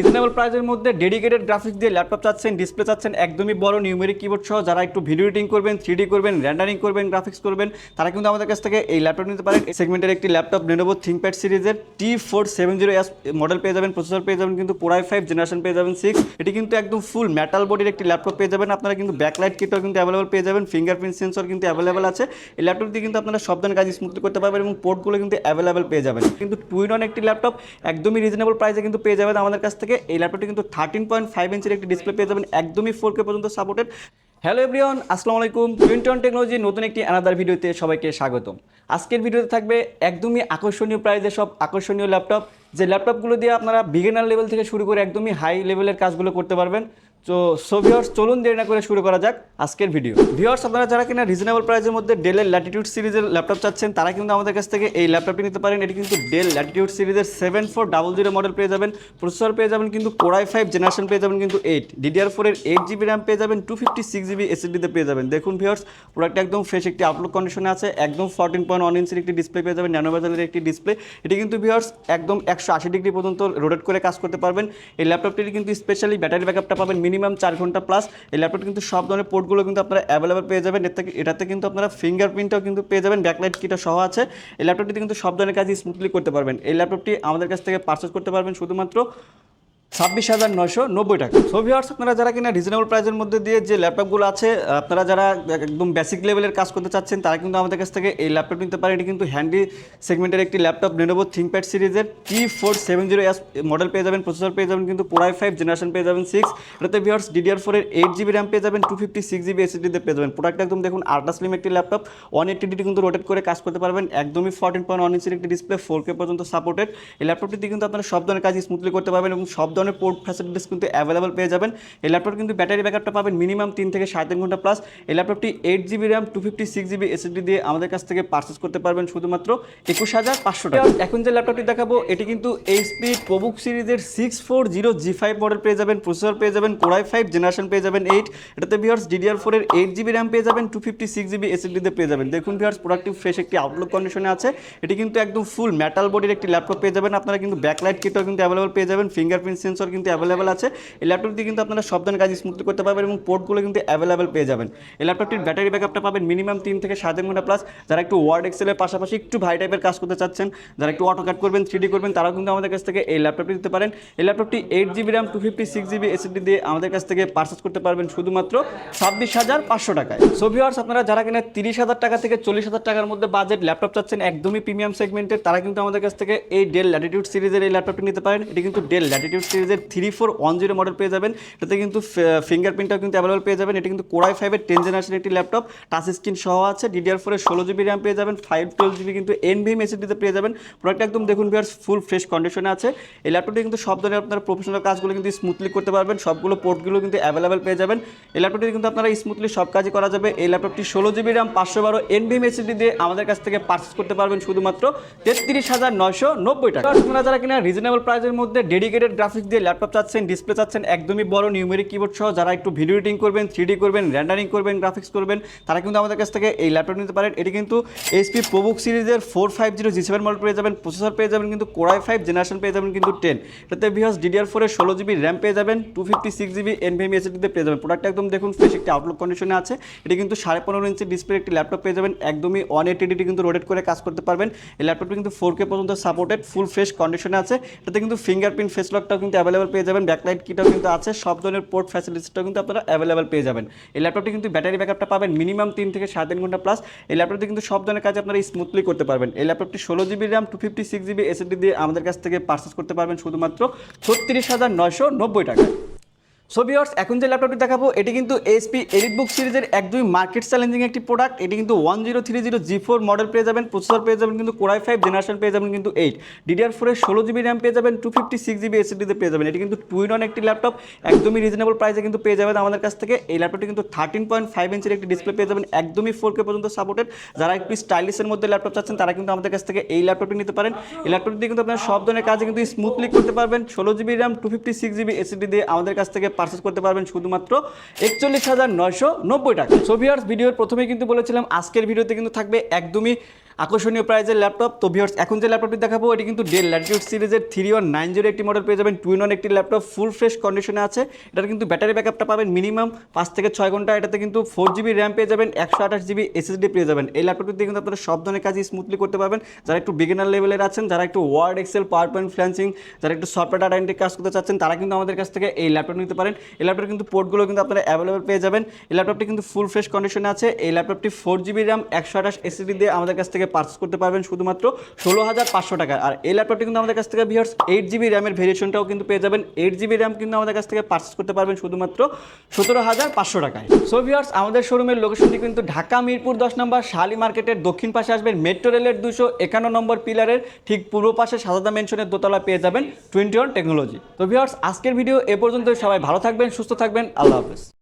Reasonable প্রাইসের মধ্যে dedicated graphics দিয়ে ল্যাপটপ চাচ্ছেন ডিসপ্লে চাচ্ছেন, একদমই বড় নিউমেরিক কিবোর্ড সহ যারা একটু ভিডিও এডিটিং করবেন থ্রি করবেন র্যান্ডারিং করবেন গ্রাফিক্স করবেন, তারা কিন্তু আমাদের কাছ থেকে এই ল্যাপটপ নিতে পারেন। সেগমেন্টের একটি ল্যাপটপ নেনোভো থিঙ্কপ্যাড সিরিজের T four seven zero S model পেয়ে যাবেন প্রসেসর পেয়ে যাবেন, কিন্তু পোড়াই ফাইভ জেনারেশন পেয়ে যাবেন সিক্স এটি কিন্তু একদম ফুল মেটাল বডির একটি ল্যাপটপ পেয়ে যাবেন। আপনারা কিন্তু ব্যাকলাইট কিটও কিন্তু অ্যাভেলেবল পেয়ে যাবেন ফিঙ্গারপ্রিন্ট সেন্সর কিন্তু অ্যাভেলেবল আছে। এই ল্যাপটপ দিয়ে কিন্তু আপনারা সব ধরনের কাজ স্মুথলি করতে পারবেন এবং পোর্টগুলো কিন্তু অ্যাভেলেবল পেয়ে যাবেন। কিন্তু টুইন অন একটি ল্যাপটপ একদমই রিজনেবল প্রাইসে কিন্তু পেয়ে যাবেন আমাদের কাছ থেকে। এই ল্যাপটপটি কিন্তু থার্টিন পয়েন্ট ফাইভ ইঞ্চের একটি ডিসপ্লে পেয়ে যাবেন একদমই ফোর কে পর্যন্ত সাপোর্টেড হ্যালো এভরিওন আসসালামু আলাইকুম। টুইন্টন টেকনোলজি নতুন একটি আনাদার ভিডিওতে সবাইকে স্বাগতম। আজকের ভিডিওতে থাকবে একদমই আকর্ষণীয় প্রাইজে সব আকর্ষণীয় ল্যাপটপ যে ল্যাপটপগুলো দিয়ে আপনারা বিগিনার লেভেল থেকে শুরু করে একদমই হাই লেভেলের কাজগুলো করতে পারবেন। তো সো ভিওর্স চলুন দেরি না করে শুরু করা যাক আজকের ভিডিও ভিওর্স আপনারা যারা কিনা রিজনেবল প্রাইসের মধ্যে ডেলের ল্যাটিটিউড সিরিজের ল্যাপটপ চাচ্ছেন, তারা কিন্তু আমাদের কাছ থেকে এই ল্যাপটপটি নিতে পারেন। এটি কিন্তু ডেল ল্যাটিটিউড সিরিজের seven four double zero model পেয়ে যাবেন। প্রসেসর পেয়ে যাবেন কিন্তু কোরাই ফাইভ জেনারেশন পেয়ে যাবেন কিন্তু এইট ডিডিআর ফোরের এইট জিবি র্যাম পেয়ে যাবেন টু ফিফটি সিক্স জিবি এসএসডিতে পেয়ে যাবেন। দেখুন ভিওর্স প্রোডাক্ট একদম ফ্রেশ একটি আপলোড কন্ডিশনে আছে, একদম ফোরটিন পয়েন্ট ওয়ান ইঞ্চের একটি ডিসপ্লে পেয়ে যাবেন ন্যানো বাজারের একটি ডিসপ্লে এটি কিন্তু ভিওর্স একদম একশো আশি ডিগ্রি পর্যন্ত রোটেট করে কাজ করতে পারবেন। এই ল্যাপটপটির কিন্তু স্পেশালি ব্যাটারি ব্যাকআপটা পাবেন মিনিমাম চার ঘণ্টা প্লাস এই ল্যাপটপ কিন্তু সব ধরনের পোর্টগুলো কিন্তু আপনারা অ্যাভেলেবেল পেয়ে যাবেন। এর থেকে, এটাতে কিন্তু আপনারা ফিঙ্গারপ্রিন্টটাও কিন্তু পেয়ে যাবেন ব্যাকলাইট কিটা সহ আছে। এই ল্যাপটপটি কিন্তু সব ধরনের কাজ স্মুথলি করতে পারবেন। এই ল্যাপটপটি আমাদের কাছ থেকে পারচেস করতে পারবেন শুধুমাত্র ছাব্বিশ হাজার নয়শো নব্বই টাকা। সো ভিউয়ার্স আপনারা যারা কিনা রিজনেবল প্রাইসের মধ্যে দিয়ে যে ল্যাপটপগুলো আছে, আপনারা যারা একদম বেসিক লেভেলের কাজ করতে চাচ্ছেন, তারা কিন্তু আমাদের কাছ থেকে এই ল্যাপটপ নিতে পারেন। এটি কিন্তু হ্যান্ডি সেগমেন্টের একটি ল্যাপটপ নেনোভো থিঙ্কপ্যাড সিরিজের T four seven zero S model পেয়ে যাবেন প্রসেসর পেয়ে যাবেন, কিন্তু পোড়াই ফাইভ জেনারেশন পেয়ে যাবেন সিক্স এটাতে ভিউয়ার্স ডিডিআর ফোরের এইট জিবি র্যাম পেয়ে যাবেন টু ফিফটি সিক্স জিবি এসএসডিতে পেয়ে যাবেন। প্রোডাক্ট একদম দেখুন আল্ট্রা স্লিম একটি ল্যাপটপ ওয়ান এইট্টি ডিটি কিন্তু রোটেট করে কাজ করতে পারবেন। একদমই ফোরটিন পয়েন্ট ওয়ান ইঞ্চের একটি ডিসপ্লে ফোর কে পর্যন্ত সাপোর্টেড এই ল্যাপটপটিতে কিন্তু আপনারা সব ধরনের কাজ স্মুথলি করতে পারবেন এবং সব ধরনের পোর্ট ফ্যাসিলিটিস কিন্তু অ্যাভেলেবল পেয়ে যাবেন। এই ল্যাপটপ কিন্তু ব্যাটারি ব্যাকআপটা পাবেন মিনিমাম তিন থেকে সাড়ে তিন ঘণ্টা প্লাস এই ল্যাপটপটি eight GB RAM two fifty six GB SSD দিয়ে আমাদের কাছ থেকে পারচেস করতে পারবেন শুধুমাত্র একুশ হাজার পাঁচশো টাকা। এখন যে ল্যাপটপটি দেখাবো, এটি কিন্তু এইচপি প্রবুক সিরিজের six four zero G five model পেয়ে যাবেন প্রসেসর পেয়ে যাবেন কোরাই ফাইভ জেনারেশন পেয়ে যাবেন এইট এটাতে ভিওর্স ডিডিআর ফোরের এইট জিবি র্যাম পেয়ে যাবেন টু ফিফটি সিক্স জিবি এসএসডিতে পেয়ে যাবেন। দেখুন ভিওর্স প্রোডাক্টিভ ফ্রেশ একটি আউটলুক কন্ডিশনে আছে। এটি কিন্তু একদম ফুল মেটাল বডির একটি ল্যাপটপ পেয়ে যাবেন। আপনারা কিন্তু ব্যাকলাইট কিটও কিন্তু অ্যাভেলেবল পেয়ে যাবেন ফিঙ্গারপ্রিন্ট সেন্সর কিন্তু অ্যাভেলেবল আছে। এই ল্যাপটপটি কিন্তু আপনারা সব ধরনের কাজ স্মুথলি করতে পারবেন এবং পোর্টগুলো কিন্তু অ্যাভেলেবেল পেয়ে যাবেন। এই ল্যাপটপটির ব্যাটারি ব্যাকআপটা পাবেন মিনিমাম তিন থেকে সাড়ে ঘণ্টা প্লাস যারা একটু ওয়ার্ড এক্সেলের পাশাপাশি একটু ভাই টাইপের কাজ করতে চাচ্ছেন, যারা একটু অটো কাট করবেন থ্রি করবেন, তারাও কিন্তু আমাদের কাছ থেকে এই ল্যাপটপটি দিতে পারেন। এই ল্যাপটপটি eight GB RAM two fifty six GB SSD দিয়ে আমাদের কাছ থেকে পারচেস করতে পারবেন শুধুমাত্র ছাব্বিশ হাজার পাঁচশো টাকায়। সো ভিউয়ার্স আপনারা যারা কিনা তিরিশ হাজার টাকা থেকে চল্লিশ হাজার টাকার মধ্যে বাজেট ল্যাপটপ চাচ্ছেন, একদমই প্রিমিয়াম সেগমেন্টের তারা কিন্তু আমাদের কাছ থেকে এই ডেল ল্যাটিটিউড সিরিজের এই ল্যাপটপটি নিতে পারেন। এটি কিন্তু ডেল ল্যাটিটিউড সিরিজের three four one zero model পেয়ে যাবেন। এটাতে কিন্তু ফিঙ্গারপ্রিন্টটাও কিন্তু অ্যাভেলেবল পেয়ে যাবেন। এটি কিন্তু কোরাই ফাইভের টেন জেনারেশন একটি ল্যাপটপ টাচ স্ক্রিন সহ আছে। ডিডিআর ফোরের ষোলো জিবি র্যাম পেয়ে যাবেন। ফাইভ টুয়েলভ জিবি কিন্তু এনভিএম এসিডিতে পেয়ে যাবেন। প্রোডাক্ট একদম দেখুন ভিয়ার ফুল ফ্রেশ কন্ডিশনে আছে। এই ল্যাপটপটি কিন্তু সব ধরনের আপনার প্রফেশনাল কাজগুলো কিন্তু স্মুথলি করতে পারবেন। সবগুলো পোর্টগুলো কিন্তু অ্যাভেলেবল পেয়ে যাবেন। এই ল্যাপটপটি কিন্তু আপনারা স্মুথলি সব কাজই করা যাবে। এই ল্যাপটপটি ষোলো জিবি র্যাম পাঁচশো বারো এনভিএম এসিডি দিয়ে আমাদের কাছ থেকে পারচেস করতে পারবেন শুধুমাত্র তেত্রিশ হাজার নয়শো নব্বই টাকা। আপনারা যারা কিনা রিজনেবল প্রাইসের মধ্যে ডেডিকেটেড গ্রাফিক্স দিয়ে ল্যাপটপ চাচ্ছেন ডিসপ্লে চাচ্ছেন, একদমই বড় নিউমেরিক কিবোর্ড সহ যারা একটু ভিডিও এডিটিং করবেন থ্রি করবেন র্যান্ডারিং করবেন গ্রাফিক্স করবেন, তারা কিন্তু আমাদের কাছ থেকে এই ল্যাপটপ নিতে পারেন। এটি কিন্তু এইচপি প্রবুক সিরিজের four five zero G seven model পেয়ে যাবেন প্রসেসর পেয়ে যাবেন, কিন্তু কোরাই ফাইভ জেনারেশন পেয়ে যাবেন, কিন্তু টেন এটাতে ভিহাস ডিডিআর ফোরের ষোলো জিবি র্যাম পেয়ে যাবেন two fifty six GB NVMe এসএসডিতে পেয়ে যাবেন। প্রোডাক্ট একদম দেখুন ফ্রেশ একটি আউটলুক কন্ডিশনে আছে। এটি কিন্তু সাড়ে পনেরো ইঞ্চি ডিসপ্লে একটি ল্যাপটপ পেয়ে যাবেন, একদমই ওয়ান এইটি কিন্তু রোটেট করে কাজ করতে পারবেন। এই ল্যাপটপটি কিন্তু ফোর কে পর্যন্ত সাপোর্টেড ফুল ফ্রেশ কন্ডিশনে আছে। এটাতে কিন্তু ফিঙ্গারপ্রিন্ট ফেস লকটাও কিন্তু অ্যাভেলেবল পেয়ে যাবেন। ব্যাকলাইট কিটাও কিন্তু আছে। সব ধরনের পোর্ট ফ্যাসিলিটিসটাও কিন্তু আপনারা অ্যাভেলেবল পেয়ে যাবেন। এই ল্যাপটপটি কিন্তু ব্যাটারি ব্যাকআপটা পাবেন মিনিমাম তিন থেকে সাড়ে তিন ঘণ্টা প্লাস এই ল্যাপটপটি কিন্তু সব ধরনের কাজ আপনারা স্মুথলি করতে পারবেন। এই ল্যাপটপটি ষোলো GB RAM two fifty six GB SSD দিয়ে আমাদের কাছ থেকে পার্সেস করতে পারবেন শুধুমাত্র ছত্রিশ হাজার নয়শো নব্বই টাকায়। সো ভিউয়ার্স এখন যে ল্যাপটপটি দেখাবো, এটি কিন্তু এসপি এলিট বুক সিরিজের একদমই মার্কেট চ্যালেঞ্জিং একটি প্রোডাক্ট এটি কিন্তু one zero three zero G four model পেয়ে যাবেন প্রসেসর পেয়ে যাবেন কিন্তু কোরাই ফাইভ জেনারেশন পেয়ে যাবেন কিন্তু এইট ডিডিআর ফোরের ষোলো জিবি র্যাম পেয়ে যাবেন টু ফিফটি সিক্স জিবি এসএসডিতে পেয়ে যাবেন। এটি কিন্তু টুইন অন একটি ল্যাপটপ একদমই রিজনেবল প্রাইসে কিন্তু পেয়ে যাবেন আমাদের কাছ থেকে। এই ল্যাপটপটি কিন্তু থার্টিন পয়েন্ট ফাইভ ইঞ্চের একটি ডিসপ্লে পেয়ে যাবেন, একদমই ফোর কে পর্যন্ত সাপোর্টেড যারা একটু স্টাইলিশের মধ্যে ল্যাপটপ চাচ্ছেন, তারা কিন্তু আমাদের কাছ থেকে এই ল্যাপটপটি নিতে পারেন। এই ল্যাপটপটি দিয়ে কিন্তু আপনারা সব ধরনের কাজে কিন্তু স্মুথলি করতে পারবেন। ষোলো GB RAM two fifty six GB SSD দিয়ে আমাদের কাছ থেকে পারচেস করতে পারবেন শুধুমাত্র একচল্লিশ হাজার নয়শো নব্বই টাকা। সোভিয়ার্স ভিডিওর প্রথমে কিন্তু বলেছিলাম, আজকের ভিডিওতে কিন্তু থাকবে একদমই আকর্ষণীয় প্রাইজের ল্যাপটপ তো ভিওর্স এখন যে ল্যাপটপটি দেখাবো, এটি কিন্তু ডেল ল্যাটিটিউড সিরিজের থ্রি ওয়ান নাইন জিরো একটি মডেল পেয়ে যাবেন টুইন ওয়ান একটি ল্যাপটপ ফুল ফ্রেশ কন্ডিশনে আছে। এটার কিন্তু ব্যাটারি ব্যাকআপটা পাবেন মিনিমাম পাঁচ থেকে ছয় ঘণ্টা। এটাতে কিন্তু ফোর জিবি র্যাম পেয়ে যাবেন, একশো আঠাশ জিবি এসএসডি পেয়ে যাবেন। এই ল্যাপটপটি কিন্তু আপনারা সব ধরনের কাজই স্মুথলি করতে পারবেন। যারা একটু বিগিনার লেভেলের আছেন, যারা একটু word Excel power point freelancing যারা একটু সফটওয়্যার ডাটা এন্ট্রি কাজ করতে চাচ্ছেন, তারা কিন্তু আমাদের কাছ থেকে এই ল্যাপটপ নিতে পারেন। এই ল্যাপটপ কিন্তু পোর্টগুলো কিন্তু আপনারা অ্যাভেলেবল পেয়ে যাবেন। এই ল্যাপটপটি কিন্তু ফুল ফ্রেশ কন্ডিশনে আছে। এই ল্যাপটপটি ফোর জিবি র্যাম একশো আঠাশ এসএসডি দিয়ে আমাদের কাছ থেকে পার্চেস করতে পারবেন শুধুমাত্র ষোলো হাজার পাঁচশো টাকা। আর এই ল্যাপটপটি কিন্তু আমাদের কাছ থেকে ভিউয়ার্স এইট জিবি র্যামের ভেরিয়েশনটাও কিন্তু পেয়ে যাবেন। এইট জিবি র্যাম কিন্তু আমাদের কাছ থেকে পার্চেস করতে পারবেন শুধুমাত্র সতেরো হাজার পাঁচশো টাকায়। সো ভিউয়ার্স আমাদের শোরুমের লোকেশনটি কিন্তু ঢাকা মিরপুর দশ নম্বর, শালি মার্কেটের দক্ষিণ পাশে আসবেন। মেট্রো রেলের দুশো একান্ন নম্বর পিলারের ঠিক পূর্ব পাশে সাজাদা মেনশনের দোতলা পেয়ে যাবেন টোয়েন্টি ওয়ান টেকনোলজি তো ভিউয়ার্স আজকের ভিডিও এ পর্যন্ত সবাই ভালো থাকবেন, সুস্থ থাকবেন। আল্লাহ হাফেজ।